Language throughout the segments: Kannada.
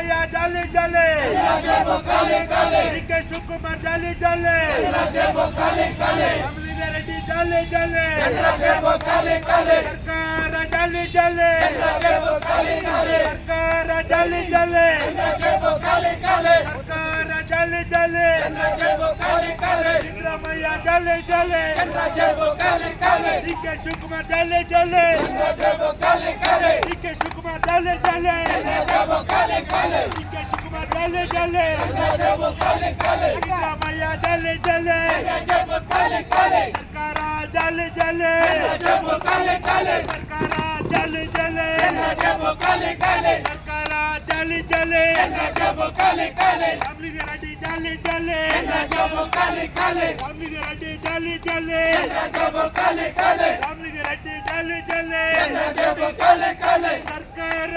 मैया जाले जाले काले काले डीके शिव कुमार जाले जाले काले काले रेड्डी जाले जाले काले काले सरकार ಜಲಿ ಜಲೆ ಸಿದ್ದರಾಮಯ್ಯ ಜಲೆ ಜಲೆ ಡಿ ಕೆ ಶಿವಕುಮಾರ್ ಜಲೆ ಜಲೆ ಡಿ ಕೆ ಶಿವಕುಮಾರ್ ಜಲೆ ಜಲೆ ಡಿ ಕೆ ಶಿವಕುಮಾರ್ ಜಲೆ జల్లి జల్లి సిద్ధరామయ్య జల్లి జల్లి సర్కారా జల్లి జల్లి సర్కారా జల్లి జల్లి సర్కారా జల్లి జల్లి అమ్మిది రెడ్డి జల్లి జల్లి అమ్మిది రెడ్డి జల్లి జల్లి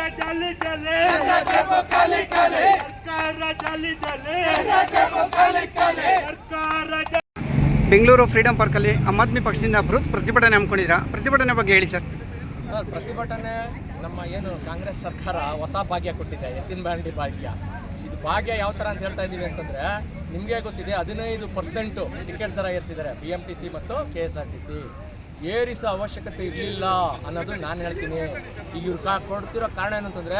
ಸರ್ಕಾರ ಜಲೆ ಜಲೆ ಸರ್ಕಾರ ಜಲೆ ಜಲೆ ಸರ್ಕಾರ ಜ- ಬೆಂಗಳೂರು ಫ್ರೀಡಂ ಪಾರ್ಕಲ್ಲಿ ಆಮ್ ಆದ್ಮಿ ಪಕ್ಷದಿಂದ ಬೃಹತ್ ಪ್ರತಿಭಟನೆ ಹಮ್ಮಿಕೊಂಡಿರಾ ಪ್ರತಿಭಟನೆ ಬಗ್ಗೆ ಹೇಳಿ ಸರ್. ಸರ್ ಪ್ರತಿಭಟನೆ ನಮ್ಮ ಏನು ಕಾಂಗ್ರೆಸ್ ಸರ್ಕಾರ ಹೊಸ ಭಾಗ್ಯ ಕೊಟ್ಟಿದೆ ಎತ್ತಿನ ಬಂಡಿ ಭಾಗ್ಯ. ಇದು ಭಾಗ್ಯ ಯಾವ ಥರ ಅಂತ ಹೇಳ್ತಾ ಇದ್ದೀವಿ ಅಂತಂದರೆ ನಿಮಗೆ ಗೊತ್ತಿದೆ ಹದಿನೈದು ಪರ್ಸೆಂಟು ಟಿಕೆಟ್ ದರ ಏರ್ಸಿದ್ದಾರೆ ಬಿ ಎಂ ಟಿ ಸಿ ಮತ್ತು K S R T C ಏರಿಸೋ ಅವಶ್ಯಕತೆ ಇರಲಿಲ್ಲ ಅನ್ನೋದು ನಾನು ಹೇಳ್ತೀನಿ. ಈಗ ಇವ್ರು ಕಾ ಕೊಡ್ತಿರೋ ಕಾರಣ ಏನಂತಂದರೆ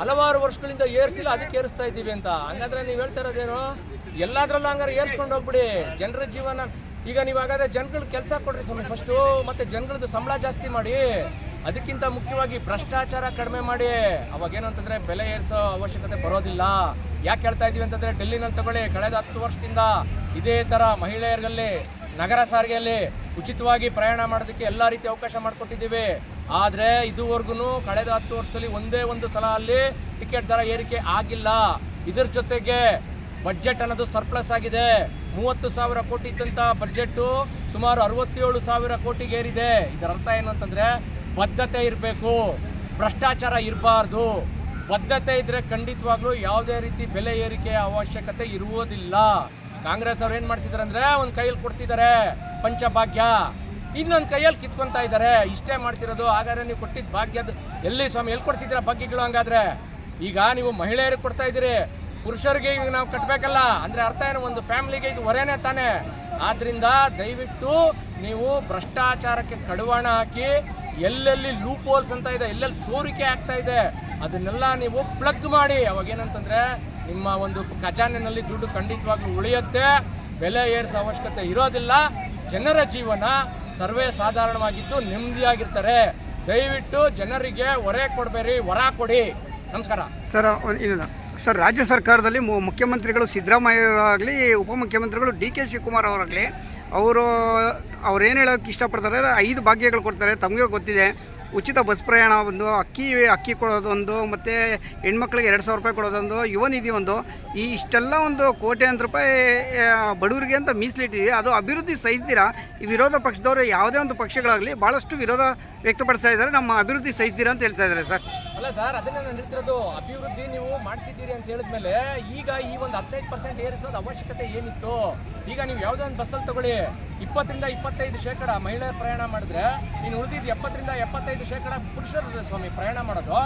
ಹಲವಾರು ವರ್ಷಗಳಿಂದ ಏರಿಸಿಲ್ಲ, ಅದಕ್ಕೆ ಏರಿಸ್ತಾ ಇದ್ದೀವಿ ಅಂತ. ಹಂಗಾದ್ರೆ ನೀವು ಹೇಳ್ತಾ ಇರೋದೇನು? ಎಲ್ಲದರಲ್ಲೂ ಹಂಗಾರೆ ಏರ್ಸ್ಕೊಂಡು ಹೋಗ್ಬಿಡಿ. ಜನರ ಜೀವನ, ಈಗ ನೀವು ಹಾಗಾದ್ರೆ ಜನಗಳ ಕೆಲಸ ಕೊಡ್ರಿ ಸ್ವಾಮಿ ಫಸ್ಟು ಮತ್ತೆ ಜನಗಳದ್ದು ಸಂಬಳ ಜಾಸ್ತಿ ಮಾಡಿ, ಅದಕ್ಕಿಂತ ಮುಖ್ಯವಾಗಿ ಭ್ರಷ್ಟಾಚಾರ ಕಡಿಮೆ ಮಾಡಿ. ಅವಾಗ ಏನಂತಂದ್ರೆ ಬೆಲೆ ಏರಿಸೋ ಅವಶ್ಯಕತೆ ಬರೋದಿಲ್ಲ. ಯಾಕೆ ಹೇಳ್ತಾ ಇದ್ದೀವಿ ಅಂತಂದ್ರೆ ಡೆಲ್ಲಿನಲ್ಲಿ ತಗೊಳ್ಳಿ, ಕಳೆದ ಹತ್ತು ವರ್ಷದಿಂದ ಇದೇ ತರ ಮಹಿಳೆಯರಲ್ಲಿ, ನಗರ ಸಾರಿಗೆಯಲ್ಲಿ ಉಚಿತವಾಗಿ ಪ್ರಯಾಣ ಮಾಡೋದಕ್ಕೆ ಎಲ್ಲ ರೀತಿ ಅವಕಾಶ ಮಾಡಿಕೊಟ್ಟಿದ್ದೀವಿ. ಆದರೆ ಇದುವರೆಗೂ ಕಳೆದ ಹತ್ತು ವರ್ಷದಲ್ಲಿ ಒಂದೇ ಒಂದು ಸಲ ಅಲ್ಲಿ ಟಿಕೆಟ್ ದರ ಏರಿಕೆ ಆಗಿಲ್ಲ. ಇದರ ಜೊತೆಗೆ ಬಜೆಟ್ ಅನ್ನೋದು ಸರ್ಪ್ಲಸ್ ಆಗಿದೆ. ಮೂವತ್ತು ಸಾವಿರ ಕೋಟಿ ಇದ್ದಂಥ ಬಡ್ಜೆಟ್ಟು ಸುಮಾರು ಅರವತ್ತೇಳು ಸಾವಿರ ಕೋಟಿಗೆ ಏರಿದೆ. ಇದರ ಅರ್ಥ ಏನು ಅಂತಂದ್ರೆ ಬದ್ಧತೆ ಇರಬೇಕು. ಭ್ರಷ್ಟಾಚಾರ ಇರಬಾರ್ದು. ಬದ್ಧತೆ ಇದ್ದರೆ ಖಂಡಿತವಾಗ್ಲೂ ಯಾವುದೇ ರೀತಿ ಬೆಲೆ ಏರಿಕೆಯ ಅವಶ್ಯಕತೆ ಇರುವುದಿಲ್ಲ. ಕಾಂಗ್ರೆಸ್ ಅವ್ರು ಏನು ಮಾಡ್ತಿದ್ದಾರೆ ಅಂದ್ರೆ ಒಂದು ಕೈಯಲ್ಲಿ ಕೊಡ್ತಿದ್ದಾರೆ ಪಂಚಭಾಗ್ಯ. ಇನ್ನೊಂದು ಕೈಯಲ್ಲಿ ಕಿತ್ಕೊಂತಾ ಇದ್ದಾರೆ. ಇಷ್ಟೇ ಮಾಡ್ತಿರೋದು, ಹಾಗಾದ್ರೆ ನೀವು ಕೊಟ್ಟಿದ್ದ ಭಾಗ್ಯದ ಎಲ್ಲಿ ಸ್ವಾಮಿ, ಎಲ್ಲಿ ಕೊಡ್ತಿದ್ದೀರ ಭಾಗ್ಯಗಳು ಹಂಗಾದ್ರೆ? ಈಗ ನೀವು ಮಹಿಳೆಯರಿಗೆ ಕೊಡ್ತಾ ಇದ್ದೀರಿ. ಪುರುಷರಿಗೆ ಈಗ ನಾವು ಕಟ್ಟಬೇಕಲ್ಲ ಅಂದ್ರೆ ಅರ್ಥ ಏನು? ಒಂದು ಫ್ಯಾಮಿಲಿಗೆ ಇದು ಹೊರೇನೆ ತಾನೆ. ಆದ್ದರಿಂದ ದಯವಿಟ್ಟು ನೀವು ಭ್ರಷ್ಟಾಚಾರಕ್ಕೆ ಕಡಿವಾಣ ಹಾಕಿ, ಎಲ್ಲೆಲ್ಲಿ ಲೂಪ್ ಹೋಲ್ಸ್ ಅಂತ ಇದೆ, ಎಲ್ಲೆಲ್ಲಿ ಸೋರಿಕೆ ಆಗ್ತಾ ಇದೆ, ಅದನ್ನೆಲ್ಲ ನೀವು ಪ್ಲಗ್ ಮಾಡಿ. ಅವಾಗ ಏನಂತಂದ್ರೆ, ನಿಮ್ಮ ಒಂದು ಖಜಾನೆಯಲ್ಲಿ ದುಡ್ಡು ಖಂಡಿತವಾಗ್ಲೂ ಉಳಿಯುತ್ತೆ. ಬೆಲೆ ಏರಿಸೋ ಅವಶ್ಯಕತೆ ಇರೋದಿಲ್ಲ. ಜನರ ಜೀವನ ಸರ್ವೇ ಸಾಧಾರಣವಾಗಿದ್ದು ನೆಮ್ಮದಿಯಾಗಿರ್ತಾರೆ. ದಯವಿಟ್ಟು ಜನರಿಗೆ ಹೊರೆ ಕೊಡಬೇಡಿ ಹೊರ ಕೊಡಿ. ನಮಸ್ಕಾರ. ಸರ್ ಇಲ್ಲ. ಸರ್, ರಾಜ್ಯ ಸರ್ಕಾರದಲ್ಲಿ ಮುಖ್ಯಮಂತ್ರಿಗಳು ಸಿದ್ದರಾಮಯ್ಯರಾಗಲಿ, ಉಪಮುಖ್ಯಮಂತ್ರಿಗಳು ಡಿ ಕೆ ಶಿವಕುಮಾರ್ ಅವರಾಗಲಿ, ಅವರು ಅವ್ರು ಏನು ಹೇಳೋಕ್ಕೆ ಇಷ್ಟಪಡ್ತಾರೆ ಐದು ಭಾಗ್ಯಗಳು ಕೊಡ್ತಾರೆ. ತಮಗೆ ಗೊತ್ತಿದೆ. ಉಚಿತ ಬಸ್ ಪ್ರಯಾಣ ಒಂದು, ಅಕ್ಕಿ ಅಕ್ಕಿ ಕೊಡೋದೊಂದು, ಮತ್ತು ಹೆಣ್ಮಕ್ಳಿಗೆ ಎರಡು ಸಾವಿರ ರೂಪಾಯಿ ಕೊಡೋದೊಂದು ಯುವ ನಿಧಿ ಒಂದು ಈ ಇಷ್ಟೆಲ್ಲ ಒಂದು ಕೋಟ್ಯಾಂತರ ರೂಪಾಯಿ ಬಡವರಿಗೆ ಅಂತ ಮೀಸಲಿಟ್ಟಿದ್ದೀವಿ. ಅದು ಅಭಿವೃದ್ಧಿ ಸಹಿಸ್ತೀರಾ? ಈ ವಿರೋಧ ಪಕ್ಷದವರು ಯಾವುದೇ ಒಂದು ಪಕ್ಷಗಳಾಗಲಿ ಭಾಳಷ್ಟು ವಿರೋಧ ವ್ಯಕ್ತಪಡಿಸ್ತಾ ಇದ್ದಾರೆ. ನಮ್ಮ ಅಭಿವೃದ್ಧಿ ಸಹಿಸ್ತೀರಾ ಅಂತ ಹೇಳ್ತಾ ಇದ್ದಾರೆ ಸರ್. ಅಲ್ಲ ಸರ್, ಅದನ್ನೇ ನಾನು ಹೇಳ್ತಿರೋದು, ಅಭಿವೃದ್ಧಿ ನೀವು ಮಾಡ್ತಿದ್ದೀರಿ ಅಂತ ಹೇಳಿದ್ಮೇಲೆ ಈಗ ಈ ಒಂದು ಹದಿನೈದು ಪರ್ಸೆಂಟ್ ಏರಿಸೋದು ಅವಶ್ಯಕತೆ ಏನಿತ್ತು? ಈಗ ನೀವು ಯಾವುದೇ ಒಂದು ಬಸ್ಸಲ್ಲಿ ತಗೊಳ್ಳಿ, ಇಪ್ಪತ್ತರಿಂದ ಇಪ್ಪತ್ತೈದು ಶೇಕಡ ಮಹಿಳೆಯರು ಪ್ರಯಾಣ ಮಾಡಿದ್ರೆ, ನೀನು ಉಳಿದಿದ್ದು ಎಪ್ಪತ್ತರಿಂದ ಎಪ್ಪತ್ತೈದು ಶೇಕಡ ಪುರುಷರು ಸ್ವಾಮಿ ಪ್ರಯಾಣ ಮಾಡೋದು.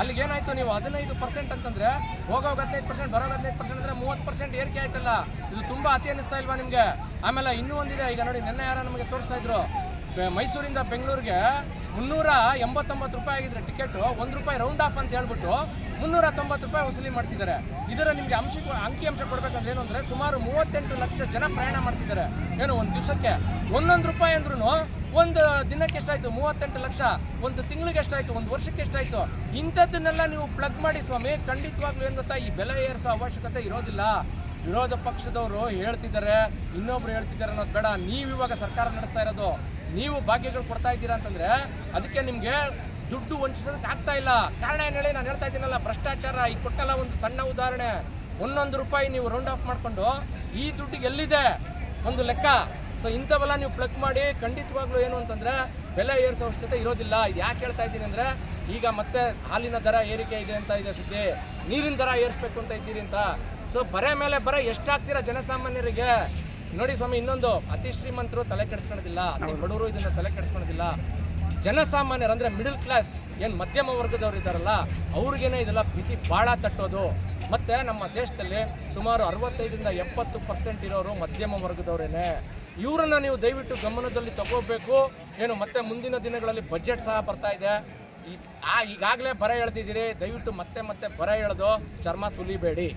ಅಲ್ಲಿಗೆ ಏನಾಯ್ತು ನೀವು ಹದಿನೈದು ಪರ್ಸೆಂಟ್ ಅಂತಂದ್ರೆ ಹೋಗೋ ಹದಿನೈದು ಪರ್ಸೆಂಟ್ ಬರೋ ಹದಿನೈದು ಪರ್ಸೆಂಟ್ ಅಂದ್ರೆ ಮೂವತ್ತು ಪರ್ಸೆಂಟ್ ಏರಿಕೆ ಆಯ್ತಲ್ಲ. ಇದು ತುಂಬಾ ಅತಿ ಅನಿಸ್ತಾ ಇಲ್ವಾ ನಿಮಗೆ? ಆಮೇಲೆ ಇನ್ನೂ ಒಂದಿದೆ, ಈಗ ನೋಡಿ ನಿನ್ನೆ ಯಾರೋ ನಮಗೆ ತೋರಿಸ್ತಾ ಇದ್ರು. ಮೈಸೂರಿಂದ ಬೆಂಗಳೂರಿಗೆ ಮುನ್ನೂರ ಎಂಬತ್ತೊಂಬತ್ತು ರೂಪಾಯಿ ಆಗಿದ್ರೆ ಟಿಕೆಟ್, ಒಂದು ರೂಪಾಯಿ ರೌಂಡ್ ಆಫ್ ಅಂತ ಹೇಳ್ಬಿಟ್ಟು ಮುನ್ನೂರ ತೊಂಬತ್ತು ರೂಪಾಯಿ ವಸೂಲಿ ಮಾಡ್ತಿದ್ದಾರೆ. ಇದರ ನಿಮಗೆ ಅಂಶ, ಅಂಕಿ ಅಂಶ ಕೊಡ್ಬೇಕಂದ್ರೆ ಏನು ಅಂದ್ರೆ ಸುಮಾರು ಮೂವತ್ತೆಂಟು ಲಕ್ಷ ಜನ ಪ್ರಯಾಣ ಮಾಡ್ತಿದ್ದಾರೆ. ಏನು, ಒಂದು ದಿವಸಕ್ಕೆ? ಒಂದೊಂದು ರೂಪಾಯಿ ಅಂದ್ರೂ ಒಂದು ದಿನಕ್ಕೆ ಎಷ್ಟಾಯ್ತು? ಮೂವತ್ತೆಂಟು ಲಕ್ಷ. ಒಂದು ತಿಂಗಳಿಗೆ ಎಷ್ಟಾಯ್ತು? ಒಂದು ವರ್ಷಕ್ಕೆ ಎಷ್ಟಾಯ್ತು? ಇಂಥದ್ದನ್ನೆಲ್ಲ ನೀವು ಪ್ಲಗ್ ಮಾಡಿ ಸ್ವಾಮಿ. ಖಂಡಿತವಾಗ್ಲೂ ಏನು ಗೊತ್ತಾ? ಈ ಬೆಲೆ ಏರಿಸೋ ಅವಶ್ಯಕತೆ ಇರೋದಿಲ್ಲ. ವಿರೋಧ ಪಕ್ಷದವರು ಹೇಳ್ತಿದ್ದಾರೆ. ಇನ್ನೊಬ್ರು ಹೇಳ್ತಿದ್ದಾರೆ ಅನ್ನೋದು ಬೇಡ. ನೀವು ಇವಾಗ ಸರ್ಕಾರ ನಡೆಸ್ತಾ ಇರೋದು. ನೀವು ಭಾಗ್ಯಗಳು ಕೊಡ್ತಾ ಇದ್ದೀರಾ ಅಂತಂದ್ರೆ ಅದಕ್ಕೆ ನಿಮಗೆ ದುಡ್ಡು ವಂಚಿಸೋದಕ್ಕೆ ಆಗ್ತಾ ಇಲ್ಲ. ಕಾರಣ ಏನು ಹೇಳಿ? ನಾನು ಹೇಳ್ತಾ ಇದ್ದೀನಲ್ಲ, ಭ್ರಷ್ಟಾಚಾರ. ಈಗ ಕೊಟ್ಟಲ್ಲ ಒಂದು ಸಣ್ಣ ಉದಾಹರಣೆ. ಒಂದೊಂದು ರೂಪಾಯಿ ನೀವು ರೌಂಡ್ ಆಫ್ ಮಾಡಿಕೊಂಡು ಈ ದುಡ್ಡಿಗೆ ಎಲ್ಲಿದೆ? ಒಂದು ಲೆಕ್ಕ. ಸೊ ಇಂಥವೆಲ್ಲ ನೀವು ಪ್ಲಗ್ ಮಾಡಿ ಖಂಡಿತವಾಗ್ಲೂ ಏನು ಅಂತಂದ್ರೆ ಬೆಲೆ ಏರಿಸೋ ಅವಶ್ಯಕತೆ ಇರೋದಿಲ್ಲ. ಇದು ಯಾಕೆ ಹೇಳ್ತಾ ಇದ್ದೀನಿ ಅಂದ್ರೆ ಈಗ ಮತ್ತೆ ಹಾಲಿನ ದರ ಏರಿಕೆ ಇದೆ ಅಂತ ಇದೆ ಸುದ್ದಿ. ನೀರಿನ ದರ ಏರಿಸ್ಬೇಕು ಅಂತ ಇದ್ದೀರಿ ಅಂತ. ಸೊ ಬರೆ ಮೇಲೆ ಬರ ಎಷ್ಟಾಗ್ತೀರಾ ಜನಸಾಮಾನ್ಯರಿಗೆ? ನೋಡಿ ಸ್ವಾಮಿ ಇನ್ನೊಂದು ಅತಿ ಶ್ರೀಮಂತರು ತಲೆ ಕೆಡಿಸ್ಕೊಳ್ಳೋದಿಲ್ಲ ಅತಿ ಬಡವರು ಇದನ್ನ ತಲೆ ಕೆಡಿಸ್ಕೊಳ್ಳೋದಿಲ್ಲ ಜನಸಾಮಾನ್ಯರು ಅಂದರೆ ಮಿಡಲ್ ಕ್ಲಾಸ್ ಏನು ಮಧ್ಯಮ ವರ್ಗದವರು ಇದ್ದಾರಲ್ಲ, ಅವ್ರಿಗೇನೆ ಇದೆಲ್ಲ ಬಿಸಿ ಭಾಳ ತಟ್ಟೋದು. ಮತ್ತು ನಮ್ಮ ದೇಶದಲ್ಲಿ ಸುಮಾರು ಅರವತ್ತೈದರಿಂದ ಎಪ್ಪತ್ತು ಪರ್ಸೆಂಟ್ ಇರೋರು ಮಧ್ಯಮ ವರ್ಗದವರೇನೆ. ಇವರನ್ನು ನೀವು ದಯವಿಟ್ಟು ಗಮನದಲ್ಲಿ ತಗೋಬೇಕು. ಏನು, ಮತ್ತೆ ಮುಂದಿನ ದಿನಗಳಲ್ಲಿ ಬಜೆಟ್ ಸಹ ಬರ್ತಾ ಇದೆ. ಈ, ಆ, ಈಗಾಗಲೇ ಬರ ಎಳೆದಿದ್ದೀರಿ. ದಯವಿಟ್ಟು ಮತ್ತೆ ಮತ್ತೆ ಬರ ಎಳೆದು ಚರ್ಮ ಸುಲಿಬೇಡಿ.